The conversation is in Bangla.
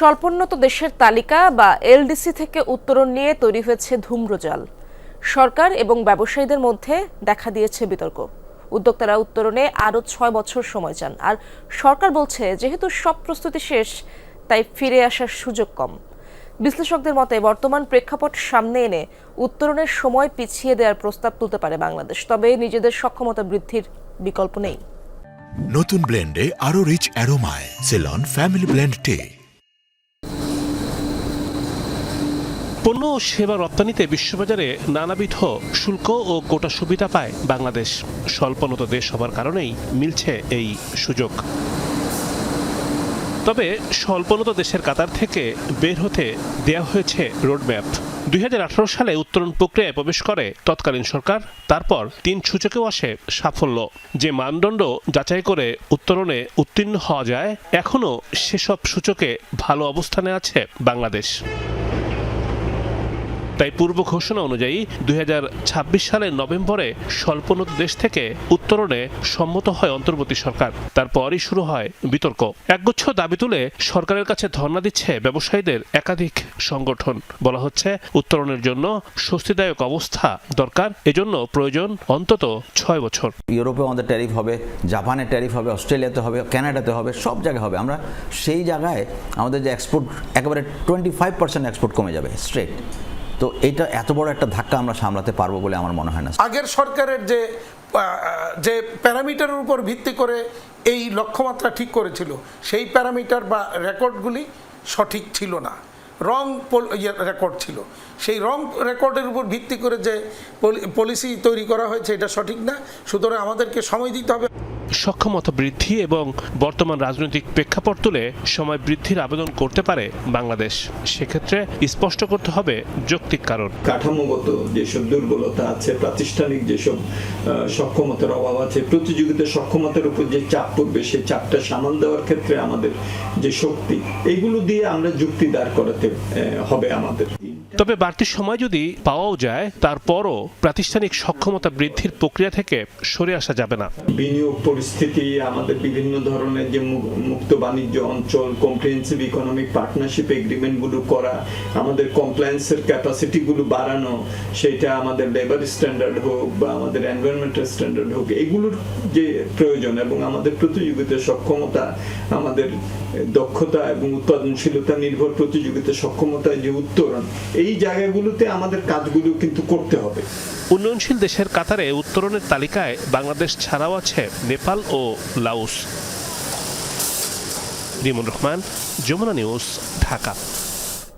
স্বল্পোন্নত দেশের তালিকা বা এলডিসি থেকে উত্তরণ নিয়ে তৈরি হয়েছে ধূম্রজাল সরকার এবং ব্যবসায়ীদের মধ্যে দেখা দিয়েছে বিতর্ক। উদ্যোক্তারা উত্তরণে আরও ছয় বছর সময় চান। আর সরকার বলছে, যেহেতু সব প্রস্তুতি শেষ, তাই ফিরে আসার সুযোগ কম। বিশ্লেষকদের মতে, বর্তমান প্রেক্ষাপট সামনে এনে উত্তরণের সময় পিছিয়ে দেওয়ার প্রস্তাব তুলতে পারে বাংলাদেশ। তবে নিজেদের সক্ষমতা বৃদ্ধির বিকল্প নেই। নতুন ব্লেন্ডে আরও rich অ্যারোমায়। Ceylon family blend tea. পণ্য ও সেবা রপ্তানিতে বিশ্ববাজারে নানাবিধ শুল্ক ও কোটা সুবিধা পায় বাংলাদেশ। স্বল্পোন্নত দেশ হবার কারণেই মিলছে এই সুযোগ। তবে স্বল্পোন্নত দেশের কাতার থেকে বের হতে দেয়া হয়েছে রোডম্যাপ। দুই হাজার আঠারো সালে উত্তরণ প্রক্রিয়ায় প্রবেশ করে তৎকালীন সরকার, তারপর তিন সূচকেও আসে সাফল্য। যে মানদণ্ড যাচাই করে উত্তরণে উত্তীর্ণ হওয়া যায়, এখনও সেসব সূচকে ভালো অবস্থানে আছে বাংলাদেশ। তাই পূর্ব ঘোষণা অনুযায়ী দুই হাজার ছাব্বিশ সালের নভেম্বরে স্বল্পোন্নত দেশ থেকে উত্তরণে সম্মত হয় অন্তর্বর্তী সরকার। তারপরই শুরু হয় বিতর্ক। একগুচ্ছ দাবি তুলে সরকারের কাছে ধর্ণা দিচ্ছে ব্যবসায়ীদের একাধিক সংগঠন। বলা হচ্ছে, উত্তরণের জন্য স্বস্তিদায়ক অবস্থা দরকার, এজন্য প্রয়োজন অন্তত ছয় বছর। ইউরোপে আমাদের ট্যারিফ হবে জাপানে ট্যারিফ হবে, অস্ট্রেলিয়াতে হবে, কানাডাতে হবে, সব জায়গায় হবে। আমরা সেই জায়গায় আমাদের যে এক্সপোর্ট একেবারে টোয়েন্টি ফাইভ পার্সেন্ট এক্সপোর্ট কমে যাবে স্ট্রেট তো এটা এত বড় একটা ধাক্কা আমরা সামলাতে পারব বলে আমার মনে হয় না। আগের সরকারের যে যে প্যারামিটারের উপর ভিত্তি করে এই লক্ষ্যমাত্রা ঠিক করেছিল, সেই প্যারামিটার বা রেকর্ডগুলি সঠিক ছিল না। রং রেকর্ড ছিল। সেই রং রেকর্ডের উপর ভিত্তি করে যে পলিসি তৈরি করা হয়েছে, এটা সঠিক না। সুতরাং আমাদেরকে সময় দিতে হবে। সক্ষমতা বৃদ্ধি এবং বর্তমান রাজনৈতিক প্রেক্ষাপট তুলে সময় বৃদ্ধির আবেদন করতে পারে বাংলাদেশ। সেক্ষেত্রে স্পষ্ট করতে হবে যৌক্তিক কারণ। কাঠামোগত যেসব দুর্বলতা আছে, প্রাতিষ্ঠানিক যেসব সক্ষমতার অভাব আছে প্রতিযোগিতার সক্ষমতার উপর যে চাপ পড়বে সেই চাপটা সামাল দেওয়ার ক্ষেত্রে আমাদের যে শক্তি এইগুলো দিয়ে আমরা যুক্তি দাঁড় করাতে হবে আমাদের। তবে বাড়তি সময় যদি পাওয়াও যায়, তারপরও প্রাতিষ্ঠানিক সক্ষমতা বৃদ্ধির প্রক্রিয়া থেকে সরে আসা যাবে না। বিনিয়োগ পরিস্থিতি, আমাদের বিভিন্ন ধরনের যে মুক্ত বাণিজ্য অঞ্চল কম্প্রিহেন্সিভ ইকোনমিক পার্টনারশিপ এগ্রিমেন্টগুলো করা, আমাদের কমপ্লায়েন্সের ক্যাপাসিটি গুলো বাড়ানো, সেটা আমাদের লেবার স্ট্যান্ডার্ড হোক বা আমাদের এনভায়রনমেন্টাল স্ট্যান্ডার্ড হোক, এগুলোর যে প্রয়োজন এবং আমাদের প্রতিযোগিতার সক্ষমতা, আমাদের দক্ষতা এবং উৎপাদনশীলতা নির্ভর প্রতিযোগিতার সক্ষমতায় যে উত্তরণ এই জায়গাগুলোতে আমাদের কাজগুলো কিন্তু করতে হবে। উন্নয়নশীল দেশের কাতারে উত্তরণের তালিকায় বাংলাদেশ ছাড়াও আছে নেপাল ও লাউস রিমন রহমান, যমুনা নিউজ, ঢাকা।